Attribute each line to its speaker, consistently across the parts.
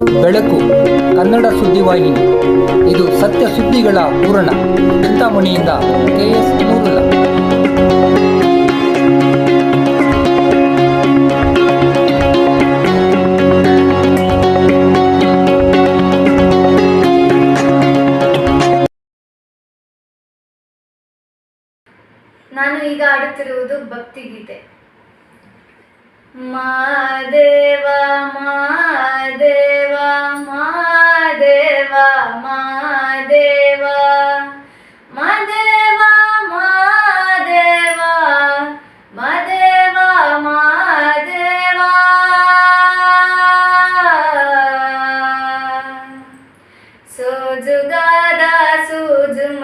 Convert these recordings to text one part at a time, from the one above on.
Speaker 1: ಬೆಳಕು ಕನ್ನಡ ಸುದ್ದಿವಾಹಿನಿ. ಇದು ಸತ್ಯ ಸುದ್ದಿಗಳ ಪೂರಣ ಚಿಂತಾಮಣಿಯಿಂದ ಕೆಎಸ್ ನೂರುಲ್ಲ.
Speaker 2: ನಾನು ಈಗ ಆಡುತ್ತಿರುವುದು ಭಕ್ತಿಗೀತೆ. ಮಾದೇವ ಮಾದೇವ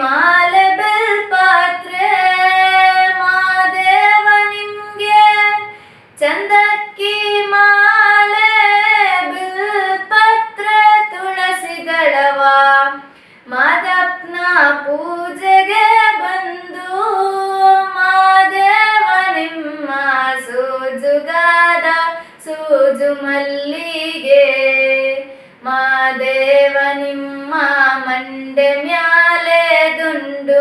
Speaker 2: ಚಂದಕ್ಕಿ ಬೆಲ್ ಪಾತ್ರೆ ಮಾದೇವ ನಿಮ್ಗೆ ಚಂದಕ್ಕಿ ಮಾಲೆ ಬಿಲ್ಪತ್ರ ತುಳಸಿ ದಳವ. ಮಾದಪ್ಪನ ಪೂಜೆಗೆ ಬಂದು ಮಾದೇವ ನಿಮ್ಮ ಸೂಜುಗಾದ ಸೂಜು ಮಲ್ಲಿಗೆ. ಮಾದೇವ ನಿಮ್ಮ ಮಂಡೆ ದುಂಡು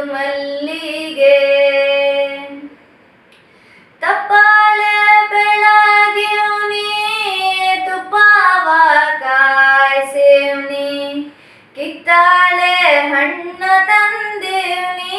Speaker 2: ಮಲ್ಲಿಗೆ. ತಪ್ಪಾಲೆ ಬೆಳಗಿವ್ನಿ ತುಪ್ಪಾವ ಕಾಯ್ಸೇವ್ನಿ. ಕಿತ್ತಾಳೆ ಹಣ್ಣ ತಂದೇವ್ನಿ.